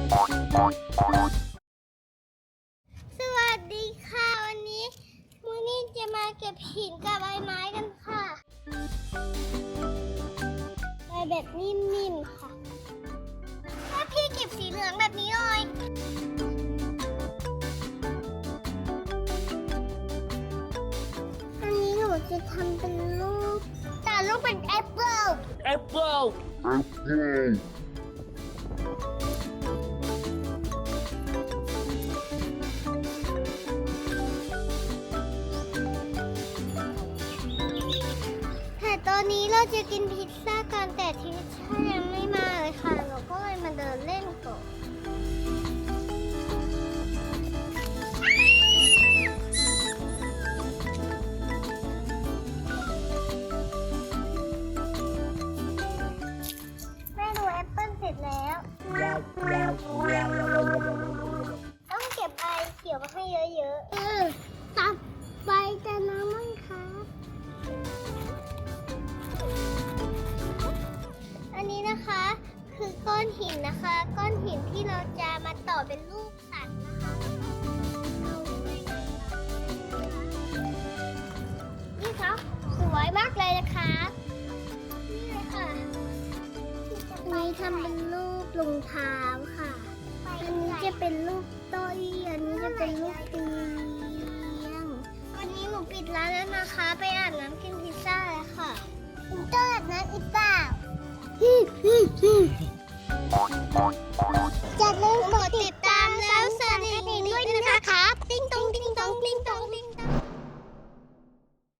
สวัสดีค่ะ วันนี้มูนี่จะมาเก็บหินกับใบไม้กันค่ะใบแบบนิ่มๆค่ะถ้าพี่เก็บสีเหลืองแบบนี้เลยอันนี้หนูจะทำเป็นรูปแต่รูปเป็นแอปเปิล Apple. Apple. แต่ต อนนี้เราจะกินพิซซ่ากันแต่ทิชช่ายังไม่มาเลยค่ะเราก็เลยมาเดินเล่นก่อนแม่ดูแอปเปิ้ลเสร็จแล้ว ต้องเก็บไอเกี่ยวมาให้เยอะๆ เออ ตับไปจะน้ำมัน อก้อนหินนะคะ ก้อนหินที่เราจะมาต่อเป็นรูปสัตว์นะคะเอาไปเลยนี่ครับสวยมากเลยนะคะนี่เลยค่ะนี่ทำเป็นรูปรองเท้าค่ะ อันนี้จะเป็นรูปโต้ยอันนี้จะเป็นรูปเตียงวันนี้หนูปิดร้านแล้วนะคะ ไปอาบน้ำกินพิซซ่าแล้วค่ะคุณเตอร์อาบน้ำอีกเปล่าอย่า ลืมกดติด